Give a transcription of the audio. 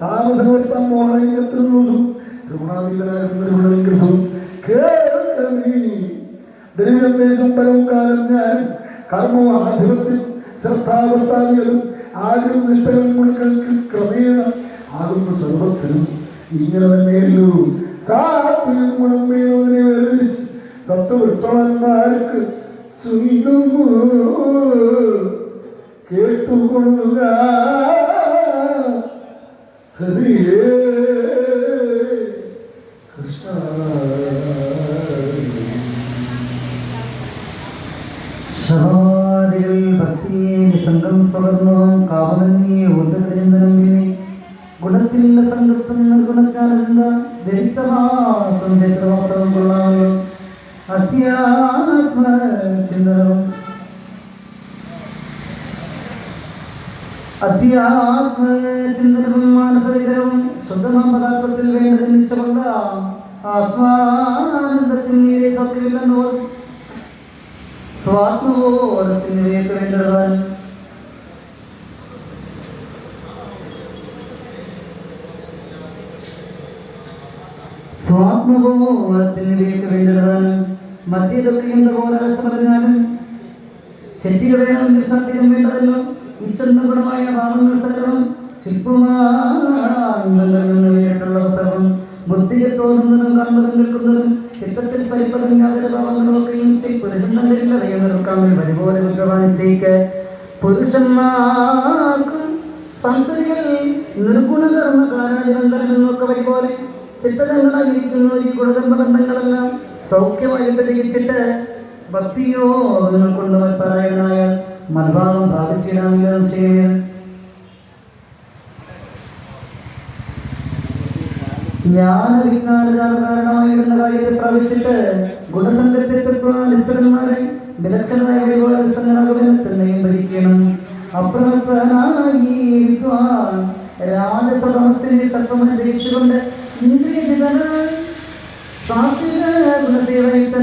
താമസവർത്താൻ മോഹനത്തിനുള്ളതും ത്രിഗുണാതീതനായിരുന്നതും കേൾക്കീ ദൈവദേശം പരവും കാലം ഞാൻ കർമ്മവും ആധിപത്യം ശ്രദ്ധാവസ്ഥാദികളും ആഗ്രഹം നിഷ്ഠകളും മുഴുക്കൾക്ക് ക്രമേണ ആകുന്ന സർവത്തിനും ഇങ്ങനെ തന്നെയല്ലോ സാത്തിനും ഗുണം വീണതിനെ വേർതിരിച്ച് സത്വവൃത്തവന്മാർക്ക് സുനികുമോ കേട്ടുകൊള്ളുക. ഹരിയേ കൃഷ്ണ. ശവാദികൾ ഭക്തിയെ നിസംഗം സ്വകർണവും കാവലന്യെ ഉദകരന്തനമ്പിനെ ഗുണത്തിലുള്ള സങ്കല്പം നിർഗുണക്കാരല്ല ദരിദ്രവാസം ദരിദ്രവാസം കൊള്ളാമല്ലോ അധ്യാത്മ അധ്യാത്മ ചിന്തനവും മാനസവികരവും ശുദ്ധമാം പദാർത്ഥത്തിൽ വേണ്ടത് നിശ്ചകൊണ്ട് ആത്മാനന്ദത്തിന് സത്യമില്ലെന്ന് സ്വാത്മബോധത്തിന് വേണ്ടവൻ സ്വാത്മബോധത്തിന് വേണ്ടവൻ മധ്യതൊക്കെയുന്ന പോലെ പറഞ്ഞാലും ശക്തികൾ വേണം സത്യം വേണ്ടതല്ലോ ഈശ്വരന്റെ ഗുണമായ ഭാവങ്ങൾ സകലം ശില്പമായിട്ടുള്ള സർവം ബുദ്ധിയെ തോന്നുന്നതും കണ്ണതും നിൽക്കുന്നതും ചിത്രത്തിൽ പരിപ്പതും യാതൊരു ഭാവങ്ങളും ഒക്കെയും പുരുഷന്മാരിൽ വഴിപോലെ ഭഗവാനിലേക്ക് പുരുഷന്മാർക്കും സന്തതികൾ നിർഗുണകർമ്മ കാരണങ്ങളൊക്കെ പരിപോലെ ചിത്രങ്ങളായിരിക്കുന്നു ഈ ഗുണകർമ്മബന്ധങ്ങളെല്ലാം സൗഖ്യമായി പരിഹരിച്ചിട്ട് ഭക്തിയോ നിങ്ങൾ കൊണ്ട് പാരായണായ മൽഭാഗം പ്രാപിച്ചിടാമില്ല ചെയ്യുന്നത് ജ്ഞാനവിജ്ഞാനകാരണമായിരുന്ന കാര്യത്തെ പ്രാപിച്ചിട്ട് ഗുണസംഘത്തെമാരെ വിലക്ഷണമായ വിവാദങ്ങളാകുവാൻ തന്നെയും ഭരിക്കണം. അപ്രമത്തനായി വിദ്വാൻ രാജസഭമത്തിന്റെ തത്വം ധരിച്ചുകൊണ്ട് ഇന്ദ്രിയ സാത്വിക ഗുണസേവനയുക്ത